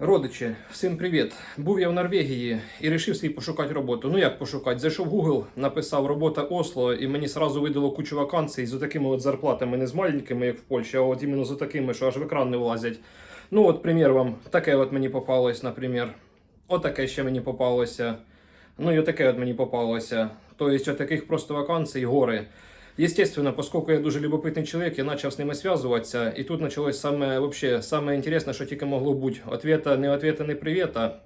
Родичі, всім привіт! Був я в Норвегії і вирішив собі пошукати роботу. Ну як пошукати? Зайшов в Google, написав робота Осло, і мені сразу видало кучу вакансій з такими от зарплатами, не з маленькими, як в Польщі, а от іменно з такими, що аж в екран не влазять. Ну от, примір вам, таке от мені попалось, наприклад. Отаке ще мені попалося. Ну і отаке от мені попалося. Тобто, таких просто вакансій гори. Естественно, поскольку я дуже любопитний чоловік, я почав з ними зв'язуватися, і тут почалось саме, вообще, саме інтересне, що тільки могло бути. Ответа, не ответа, не привета.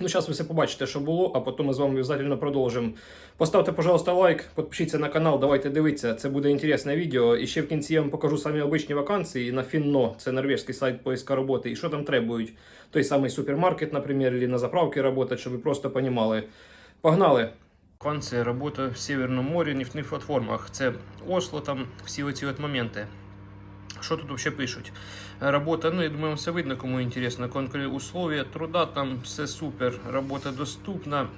Ну, зараз ви все побачите, що було, а потім ми з вами обов'язково продовжимо. Поставте, пожалуйста, лайк, підпишіться на канал, давайте дивитися. Це буде інтересне відео. І ще в кінці я вам покажу самі обичні вакансії на Finno, це норвезький сайт поиска роботи, і що там требують. Той самий супермаркет, наприклад, або на заправці працювати, щоб ви просто розуміли. Погнали! Вакансія, робота в Северному морі, нефтяних платформах. Це Осло, там всі оці от моменти. Що тут взагалі пишуть? Робота, ну я думаю, все видно, кому інтересно. Конкретні условия труда, там все супер. Робота доступна.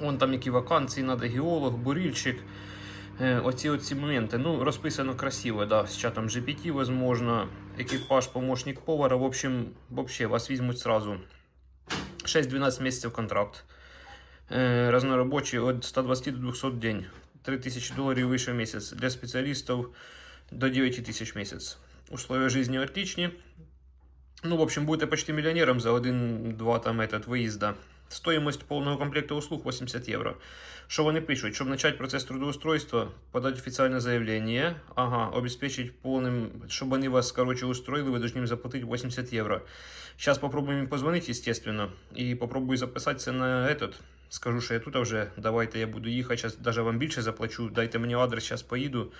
Вон там які вакансії, надо геолог, бурильщик. Е, Оці оці моменти. Ну, розписано красиво, да, з чатом GPT, возможно. Екіпаж, помощник повара. В общем, вообще вас візьмуть сразу. 6-12 місяців контракт. Е, Разнорабочий от 120 до 200 в день. 3000 долларов выше в месяц. Для специалистов до 9000 в месяц. Условия жизни отличные. Ну, в общем, будете почти миллионером за один-два там этот выезда. Стоимость полного комплекта услуг 80 євро. Що вони пишуть? Щоб почати процес трудоустройства, подати офіційне заявлення, ага, обеспечить повним, щоб вони вас, короче, устроили, ви должны им заплатить 80 євро. Сейчас попробуем им позвонить, естественно, и попробую записатися на этот. Скажу, що я тут вже, давайте я буду їхати, зараз даже вам більше заплачу, дайте мені адрес, зараз поїду,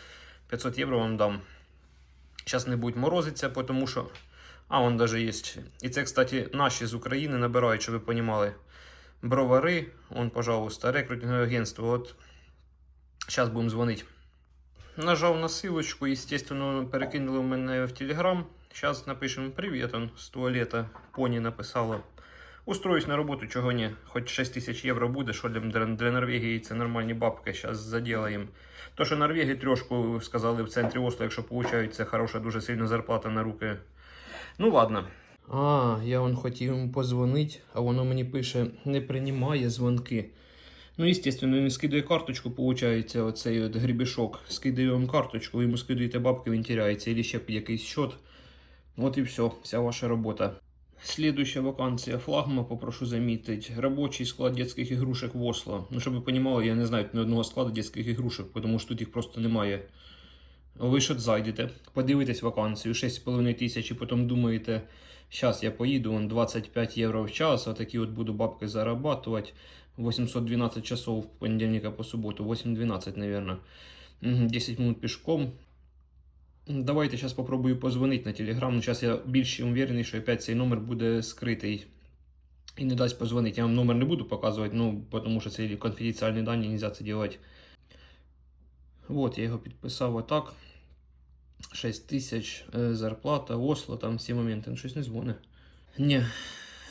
500 євро вам дам. Зараз не будуть морозитися, тому що... А, он даже є. І це, кстати, наші з України набирають, щоб ви розуміли. Бровари, он, пожалуйста, рекрутингове агентство. От зараз будемо дзвонити. Нажав на силочку, естественно, перекинули мене в Телеграм. Зараз напишемо привіт, он з туалета. Поні написала. Устроюсь на роботу, чого ні. Хоч 6 тисяч євро буде, що для, для, Норвегії це нормальні бабки, зараз заділаємо. То, що Норвегії трошку сказали в центрі Осло, якщо получають, це хороша, дуже сильна зарплата на руки. Ну ладно. А, я он хотів йому позвонити, а воно мені пише, не приймає дзвонки. Ну, естественно, він скидає карточку, виходить, оцей от грібішок. Скидає вам карточку, ви йому скидаєте бабки, він теряється, або ще якийсь счет. От і все, вся ваша робота. Следующая вакансия флагма, попрошу заметить. Рабочий склад детских игрушек в Осло. Ну, щоб ви розуміли, я не знаю ні одного складу детских ігрушек, тому що тут їх просто немає. Ви от зайдете, подивитесь вакансію 6,5 тисяч і потім думаєте, зараз я поїду, вон 25 євро в час, а такі от буду бабки зарабатувати. 812 часов в понедельника по суботу, 8-12, наверное. 10 минут пішком. Давайте зараз попробую позвонити на телеграм. Ну, зараз я більш уверений, що опять цей номер буде скритий і не дасть позвонити. Я вам номер не буду показувати, ну, тому що це конфіденціальні дані, нельзя це робити. Вот, я його підписав отак. 6 тисяч е, зарплата, Осло, там всі моменти. Ну, щось не дзвоне. Ні,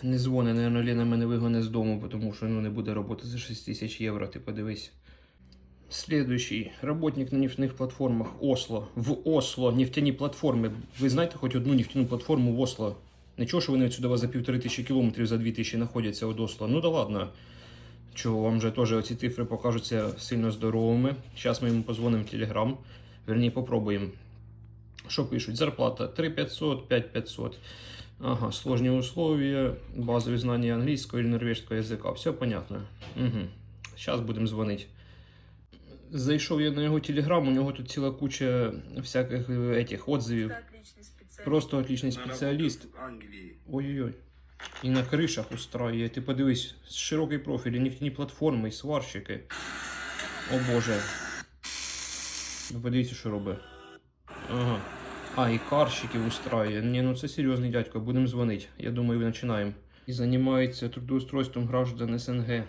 не дзвоне, наверное, Лена мене вигоне з дому, тому що ну, не буде роботи за 6 тисяч євро, ти подивись. Следующий. Работник на нефтяных платформах Осло. В Осло. Нефтяні платформи. Ви знаєте хоч одну нефтяну платформу в Осло? Нічого, що вони отсюда за півтори тисячі кілометрів, за дві тисячі знаходяться від Осло. Ну да ладно. Чого вам же теж ці цифри покажуться сильно здоровими. Зараз ми йому позвонимо в Телеграм. Верні, попробуємо. Що пишуть? Зарплата 3500, 5500. Ага, сложні условия, базові знання англійського і норвежського язика. Все понятно. Угу. Зараз будемо дзвонити. Зайшов я на його телеграм, у нього тут ціла куча всяких е, этих отзывів. отличный специалист. Просто отличний на спеціаліст. работу в Англии. Ой-ой-ой. І на кришах устраює. Ти подивись, широкий профіль, і нефтяні платформи, і сварщики. О боже. Ви подивіться, що робить. Ага. А, і карщиків устраює. Ні, ну це серйозний дядько, будемо дзвонити. Я думаю, починаємо. І займається трудоустройством граждан СНГ.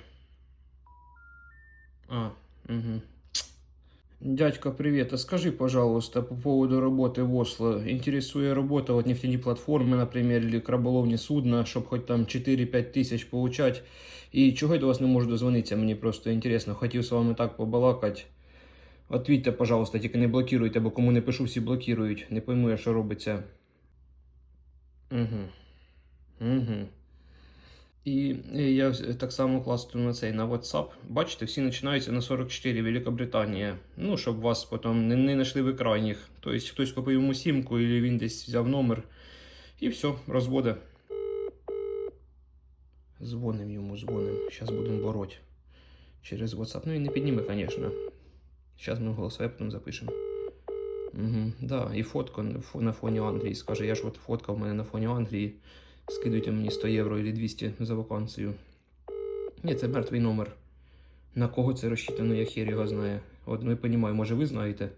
А, угу. Дядька, привет. А скажи, пожалуйста, по поводу работы в Осло. Интересует работа вот нефтяные платформы, например, или краболовні судна, щоб хоч там 4-5 тисяч получать. І чого я до вас не можу дозвонитися, мені просто інтересно. Хотів з вами так побалакати. Отвітьте, пожалуйста, тільки не блокируйте, бо кому не пишу, всі блокирують. Не пойму я, що робиться. Угу. Угу. І і я так само класти на цей на WhatsApp. Бачите, всі починаються на 44 Великобританія. Ну, щоб вас потім не, не знайшли в крайніх. Тобто хтось купив йому сімку, або він десь взяв номер. І все, розводе. Дзвоним йому, дзвоним. Зараз будемо бороть через WhatsApp. Ну він не підніме, звісно. Зараз ми голосове потім запишемо. Угу, да, і фотка на фоні Англії. Скаже, я ж от фотка в мене на фоні Англії. Скидуйте мені 100 євро або 200 за вакансію. Ні, це мертвий номер. На кого це розчитано, я хер його знає. От не розумію, може ви знаєте.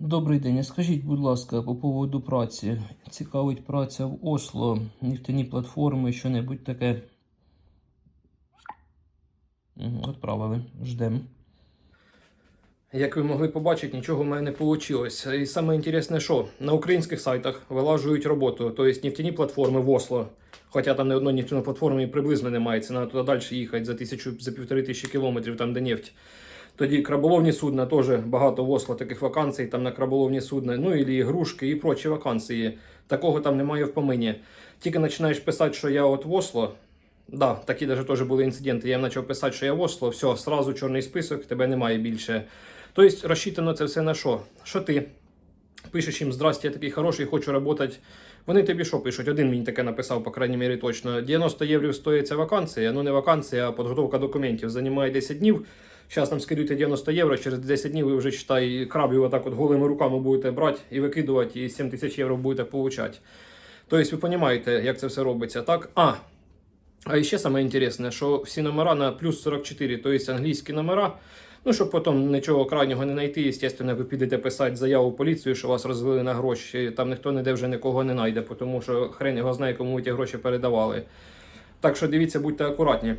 Добрий день. Скажіть, будь ласка, по поводу праці. Цікавить праця в Осло, нефтяні платформи, що-небудь таке. Отправили. Як ви могли побачити, нічого в мене не вийшло. І саме інтересне, що на українських сайтах вилажують роботу, тобто нефтяні платформи в Осло. Хоча там не одної нефтяної платформи приблизно немає, це треба туди далі їхати за тисячу, за півтори тисячі кілометрів, там де нефть. Тоді краболовні судна теж багато в Осло таких вакансій, там на краболовні судна, ну і ігрушки і прочі вакансії. Такого там немає в помині. Тільки починаєш писати, що я от в Осло. Да, такі навіть теж були інциденти. Я почав писати, що я в Осло, все, сразу чорний список, тебе немає більше. Тобто розчитано це все на що? Що ти пишеш їм здрасте, я такий хороший, хочу працювати. Вони тобі що пишуть? Один мені таке написав, по крайній мірі, точно. 90 євро стоїть ця вакансія. Ну не вакансія, а підготовка документів. Займає 10 днів. Зараз нам скидуйте 90 євро, через 10 днів ви вже читай крабів отак от голими руками будете брати і викидувати, і 7 тисяч євро будете получати. Тобто ви розумієте, як це все робиться, так? А, а ще саме інтересне, що всі номера на плюс 44, тобто англійські номера. Ну, щоб потім нічого крайнього не знайти, звісно, ви підете писати заяву поліцію, що вас розвели на гроші. Там ніхто ніде вже нікого не знайде, тому що хрен його знає, кому ви ті гроші передавали. Так що дивіться, будьте акуратні.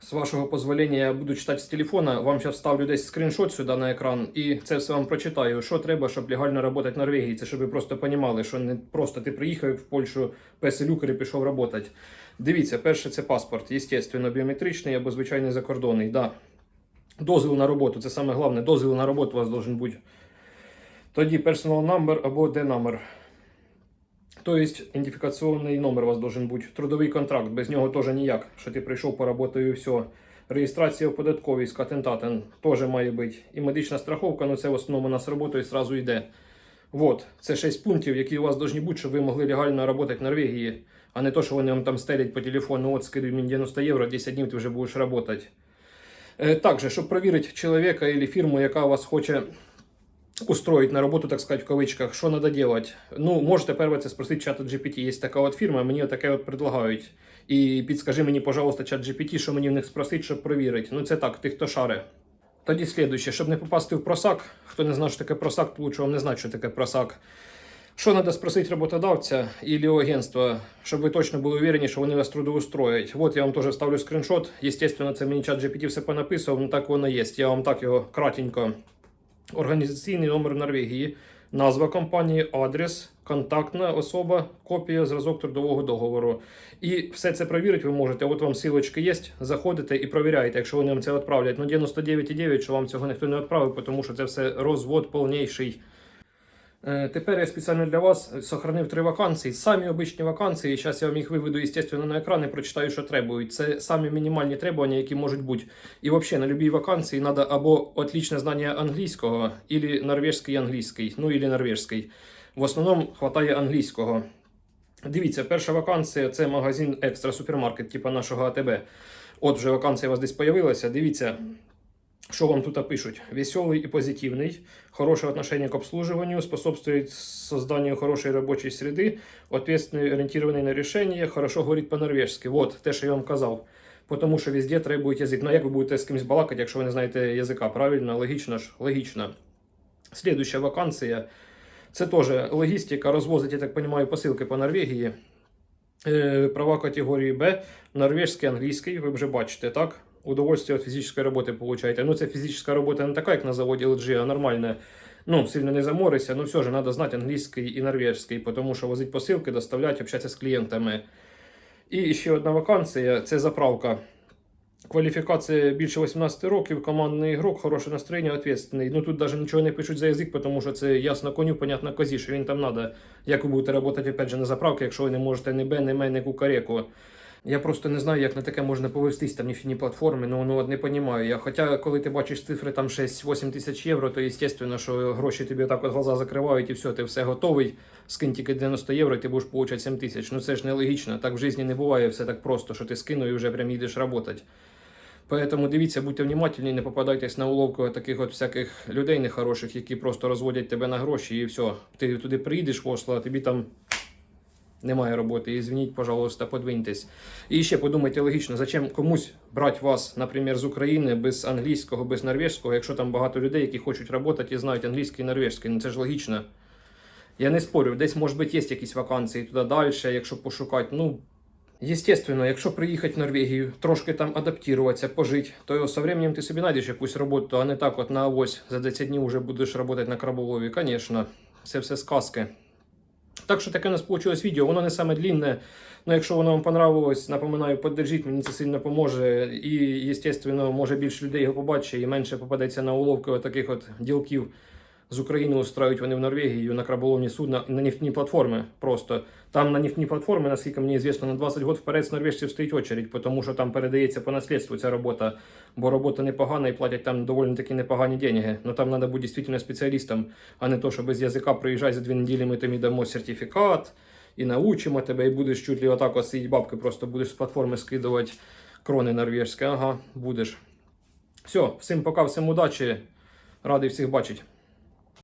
З вашого дозволення я буду читати з телефона. Вам зараз ставлю десь скріншот сюди на екран, і це все вам прочитаю. Що треба, щоб легально працювати в Норвегії. Це щоб ви просто розуміли, що не просто ти приїхав в Польщу, песелюкер і пішов працювати. Дивіться, перше це паспорт, звісно, біометричний або звичайний закордонний. Да. Дозвіл на роботу, це саме головне. Дозвіл на роботу у вас должен бути. Тоді personal number або D-number. Тобто ідентифікаційний номер у вас должен бути. Трудовий контракт, без нього теж ніяк. Що ти прийшов по роботу і все. Реєстрація в податковій з теж має бути. І медична страховка, ну це в основному у нас роботою зразу йде. Вот, це 6 пунктів, які у вас повинні бути, щоб ви могли легально працювати в Норвегії, а не то, що вони вам там стелять по телефону, от скидуй мені 90 євро, 10 днів ти вже будеш працювати. Е, Также, щоб перевірити чоловіка або фірму, яка вас хоче устроить на работу, так сказать, в кавычках, что надо делать? Ну, можете перше це спросити чата GPT. Є така от фірма, мені таке от предлагають. І підскажи мені, пожалуйста, чат GPT, що мені в них спросити, щоб перевірити. Ну, це так, тих, хто шаре. Тоді слідуще, щоб не попасти в просак. Хто не знає, що таке просак, то лучше вам не знати, що таке просак. Що треба спросити роботодавця або агентства, щоб ви точно були уверені, що вони вас трудоустроять. От я вам теж ставлю скріншот. Естественно, це мені чат GPT все понаписував, ну так воно є. Я вам так його кратенько. Організаційний номер Норвегії, назва компанії, адрес, контактна особа, копія, зразок трудового договору. І все це перевірити ви можете. От вам силочки є, заходите і перевіряєте, якщо вони вам це відправлять. Ну 99,9, що вам цього ніхто не відправив, тому що це все розвод повніший. Е, Тепер я спеціально для вас сохранив три вакансії. Самі обичні вакансії. Зараз я вам їх виведу, естественно, на екран і прочитаю, що требують. Це самі мінімальні требування, які можуть бути. І взагалі на любій вакансії треба або отличне знання англійського, або норвежський англійський, ну або норвежський. В основному вистачає англійського. Дивіться, перша вакансія це магазин екстра супермаркет, типу нашого АТБ. От вже вакансія у вас десь з'явилася. Дивіться, что вам тут пишут? Веселый и позитивный, хорошее отношение к обслуживанию, способствует созданию хорошей рабочей среды, ответственный, ориентированный на решение, хорошо говорить по-норвежски. Вот, те, що я вам казав. Тому що везде требують язик. Ну, як ви будете з кимось балакати, якщо ви не знаєте язика? Правильно, логічно ж, логічно. Слідуюча вакансія. Це теж логістика, розвозить, я так розумію, посилки по Норвегії. Е, Права категорії Б, норвежський, англійський, ви вже бачите, так? Удовольствие від фізичної роботи получаєте. Ну, це фізична робота не така, як на заводі LG, а нормальна. Ну, сильно не заморися, ну все ж, треба знати англійський і норвежський, тому що возить посилки, доставляти, общатися з клієнтами. І ще одна вакансія це заправка. Кваліфікація більше 18 років, командний ігрок, хороше настроєння, відповідальний. Ну тут навіть нічого не пишуть за язик, тому що це ясно коню, понятно козі, що він там треба. Як ви будете працювати опять же, на заправці, якщо ви не можете ні Б, ні М, ні кукареку. Я просто не знаю, як на таке можна повестись там ніфіні платформи, ну, ну от не розумію. Я, хоча, коли ти бачиш цифри там 6-8 тисяч євро, то звісно, що гроші тобі так от глаза закривають і все, ти все готовий, скинь тільки 90 євро, і ти будеш получати 7 тисяч. Ну це ж нелогічно. Так в житті не буває все так просто, що ти скинув і вже прям їдеш працювати. Поэтому дивіться, будьте внимательні, не попадайтесь на уловку таких от всяких людей нехороших, які просто розводять тебе на гроші і все. Ти туди приїдеш в Осло, а тобі там немає роботи. І звініть, пожалуйста, подвиньтесь. І ще подумайте логічно, зачем комусь брати вас, наприклад, з України без англійського, без норвежського, якщо там багато людей, які хочуть працювати і знають англійський і норвежський. Ну це ж логічно. Я не спорю, десь, може бути, є якісь вакансії туди далі, якщо пошукати. Ну, Естественно, якщо приїхати в Норвегію, трошки там адаптуватися, пожити, то со временем ти собі знайдеш якусь роботу, а не так от на авось за 10 днів вже будеш працювати на краболові. Звісно, це все сказки. Так що таке у нас вийшло відео, воно не саме длінне. Ну, якщо воно вам понравилось, напоминаю, поддержіть, мені це сильно поможе. І, звісно, може більше людей його побачить і менше попадеться на уловки от таких от ділків з України устрають вони в Норвегію на краболовні судна на нефтяні платформи. Просто там на нефтяні платформи, наскільки мені звісно, на 20 років вперед з норвежців стоїть очередь, тому що там передається по наслідству ця робота, бо робота непогана і платять там доволі таки непогані деньги. Но там треба бути дійсно спеціалістом, а не то, що без язика приїжджай за дві неділі, ми тобі дамо сертифікат і научимо тебе, і будеш чуть ли отак ось бабки, просто будеш з платформи скидувати крони норвежські. Ага, будеш. Все, всім пока, всім удачі. Радий всіх бачити.